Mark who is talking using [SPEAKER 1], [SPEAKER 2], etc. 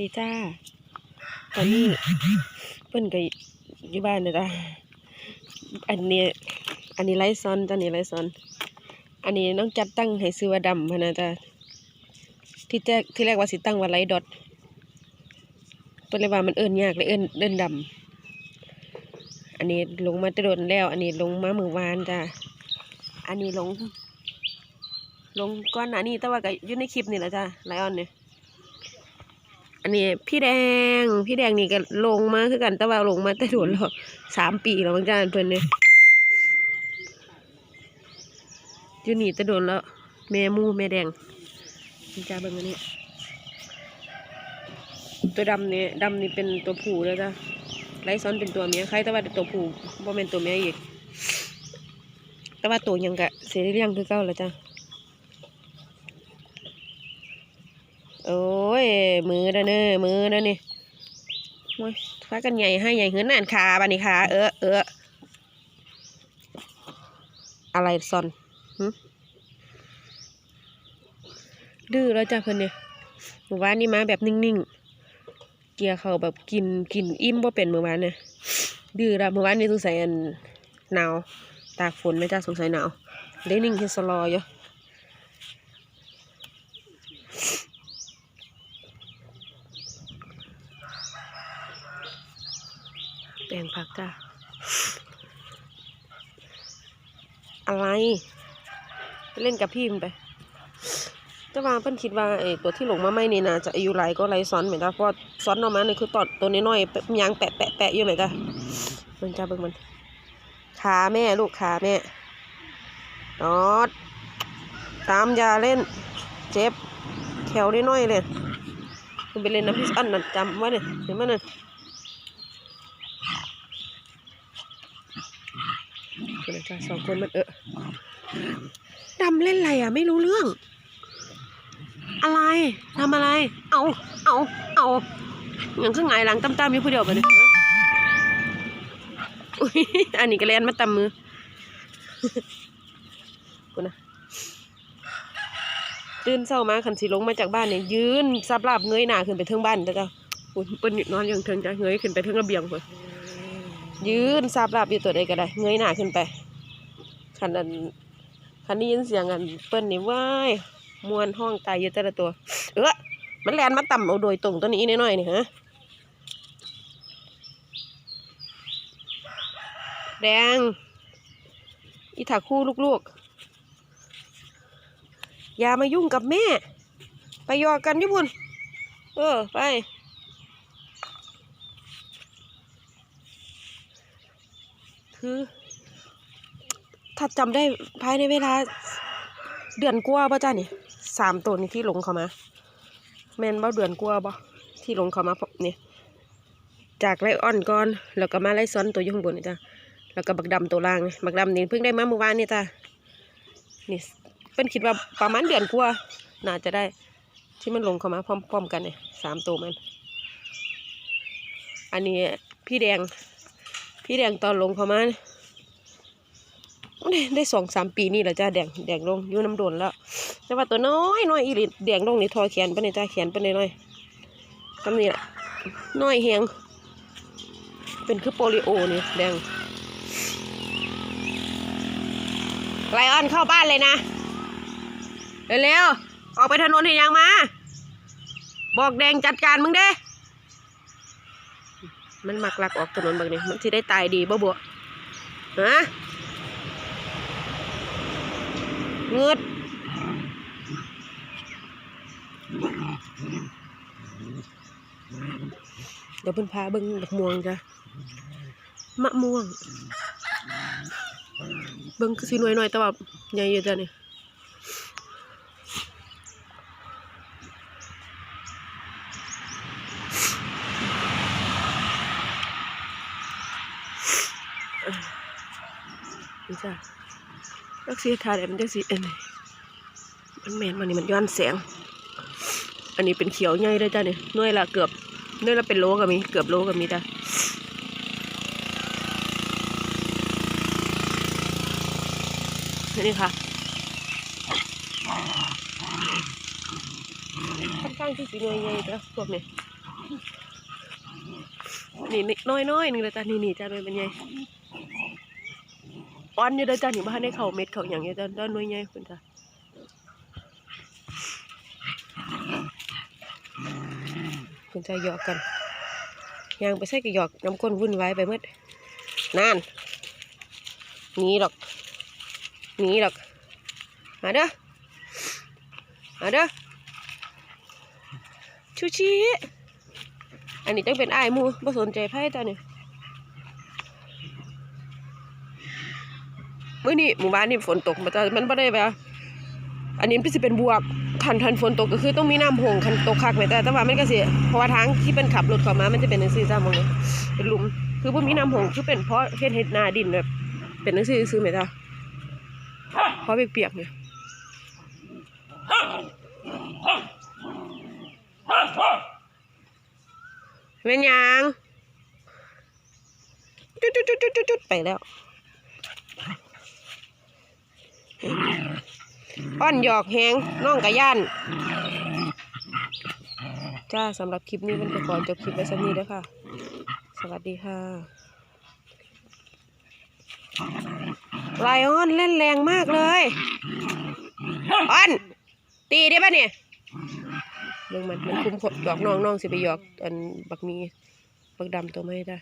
[SPEAKER 1] ดีจ้า ตอนนี้เพิ่นก็อยู่บ้านนะจ้ะอันนี้ อันนี้ไลฟ์ซอนจ้ะนี่ไลฟ์ซอน อันนี้น้องจัดตั้งให้ซื้อว่าดำพะนะจ้ะที่แรกที่แรกว่าสิตั้งว่าไลท์ดอทเพิ่นเลยว่ามันเอิ้นยากเลยเอิ้นเอิ้นดำอันนี้ลงมาแตะโดนแล้ว อันนี้ลงมาเมื่อวานจ้ะอันนี้ลง ลงก้อนหนานี้แต่ว่าก็อยู่ในคลิปนี่แหละจ้ะไลออนเนี่ย อันนี้พี่แดง พี่แดงนี่ก็ลงมาคือกันต่ว่าลงมาแต่โดนแล้วสามปีแล้วบางจ้าเพิ่นเนี่ยอยู่นี่แต่โดนแล้วแม่มูแม่แดงบางจ้าเบิ่งอันนี้ตัวดำนี่ดำนี่เป็นตัวผู้แล้วจ้ะไรซ้อนเป็นตัวเมียใครแต่ว่าตัวผู้บ่เป็นตัวเมียอีก แต่ว่าตัวยังกะเสียเรียงคือเก่าแล้วจ้ะ โอ้ย มือเด้อเนอมือเด้อนี่โอ้ยฟ้ากันใหญ่ให้ใหญ่หืนนั่นขาบานี่ขาเออเอออะไรซอนหึดื้อแล้วจ้ะเพิ่นเนี่ยเมื่อวานนี่มาแบบนิ่งๆ เกียร์เขาแบบกินกินอิ่มบ่เป็นเมื่อวานเนี่ยดื้อแล้วเมื่อวานนี่สงสัยอันหนาว ตากฝนไหมจ้ะสงสัยหนาวได้นิ่งเฮดสลออยู่ งผักจ้าอะไร เล่นกับพี่มันไปแต่ว่าเพิ่นคิดว่าไอ้ตัวที่หลงมาไม่นี่นะจะอายุหลายก็ไรซ้อนเหมือนกันเพราะซ้อนออกมานี่คือตอดตัวน้อยๆยางแปะแปะแปะอยู่เหมือนกันเบิ่งจ้าเบิ่งมันขาแม่ลูกขาแม่นอดตามยาเล่น เจ็บแขวน้อยๆเลยคุณไปเล่นน้ำพิษอันนั่นจำไว้เนี่ยเห็นไหมนั่น คนละจ้าสองคนมันเออดำเล่นอะไรอะ ไม่รู้เรื่อง อะไรทำอะไร เอาเอาเอาอย่างข้างไงหลังตั้มๆอยู่ผู้เดียวไปเลยอุ้ยอันนี้ก็เล่นมาตำมือกูนะตื่นเช้ามาขันสีลงมาจากบ้านเนี่ยยืนซับลาบเงยหน้าขึ้นไปเทิงบ้านจ้ะจ้ะอุ้ยเปิ้นนอนอยังเทิงจะเงยขึ้นไปเทิงระเบียงเพิ่นยืนซาบลาบอยู่ตัวใดก็ได้เงยหน้าขึ้นไป คันอันคันนี้ยินเสียงอันเปิ้นนี่ว้ายมวนห้องตายอยู่แต่ละตัว เออมันแลนมาต่ำเอาโดยตรงตัวนี้น้อยๆนี่ฮะแดงอีถาคู่ลูกๆ อย่ามายุ่งกับแม่ ไปยอกันญี่ปุ่น เออ ไป คือ ถ้าจำได้ภายในเวลา เดือนกว่าป่ะจ้านี่สามตัวนี่ที่ลงเข้ามาแมนบ่เดือนกว่าบ่ที่ลงเข้ามาพบเนี่ยจากไลออนก่อนแล้วก็มาไลซ้อนตัวอยู่ข้างบนนี่จ้ะแล้วก็บักดำตัวล่างบักดำนี่เพิ่งได้มาเมื่อวานนี่จ้ะนี่เป็นคิดว่าประมาณเดือนกว่าน่าจะได้ที่มันลงเข้ามาพร้อมๆกันเนี่ยสามตัวมัน อันนี้พี่แดง พี่แดงตอนลงเข้ามา ได้สองสามปีนี่แหละจ้าแดงแดงลงอยู่น้ำโดนแล้วแต่ว่าตัวน้อยน้อยอีหลีแดงลงนี่ทอแขนไปในจ้าแขนไปในน้อยกำนี่แหละน้อยแหงเป็นคือโปลิโอนี่แดงไลออนเข้าบ้านเลยนะเร็วๆออกไปถนนเห็นยังมา บอกแดงจัดการมึงเด้ มันมักลักออกถนนแบบนี้มันสิได้ตายดีบ่บัวฮะ เงืดเดี๋ยวเพิ่นพาเบิ่งดอกม่วงจ้ะมะม่วง เบิ่งคือสิหน่วยหน่อยแต่ว่าใหญ่อยู่จ้ะนี่นี่ ลักสีทาแดดมันจะสีอันนี้มันแมนมันนี่มันย้อนแสง อันนี้เป็นเขียวใหญ่เลยจ้ะนี่หน่วยละเกือบน่วยละเป็นโลก็มีเกือบโลก็มีจ้ะนี่ค่ะค่อนข้างที่สีน่วยใหญ่จ้ะพวกนี้นี่น้อยน้อยหนึงเลยจ้ะนี่นี่จ้ะหน่วยเป็นไง อ่อนอยู่เด้อจ้ะนี่บ้านได้เขาเม็ดเขาหยังอยู่จ้ะด้านน่วยใหญ่คุณจ้ะคุณจะหยอกกันยางไปใส่กับหยอกน้ำก้นวุ่นวายไปหมดนั่นหนีดอกหนีดอกมาเด้อมาเด้อชูชีอันนี้ต้องเป็นไอ้ายหมูบ่สนใจไพ่ตอนนี้ มื้อนี้หมู่บ้านนี่ฝนตกมาจ้ะมันบ่ได้แบบอันนี้มันสิเป็นบวกคันทันฝนตกก็คือต้องมีน้ำหงคันตกคักแม่แต่แต่ว่ามันก็เสิเพราะว่าทางที่เป็นขับรถเข้ามามันจะเป็นจังซี่จ้ะมองเป็นลุม คือบ่มีน้ำหงคือเป็นเพราะเฮ็ดเฮ็ดนาดินแบบเป็นจังซี่ซื่อๆแม่จ้ะเพราะเปียกๆเนี่ยเป็นยังจุดจุดจุดจุดจุดจุดไปแล้ว อ้อนหยอกแหงน้องกระย่านจ้าสำหรับคลิปนี้มันก็ขอจบคลิปไว้สักนี้ด้อค่ะ สวัสดีค่ะไลออนเล่นแรงมากเลยออน ตีได้ปะเนี่ยเรื่องมันมันคุมขดหยอกน้องน้องสิไปหยอกอันบักมีบักดำตัวไม่ได้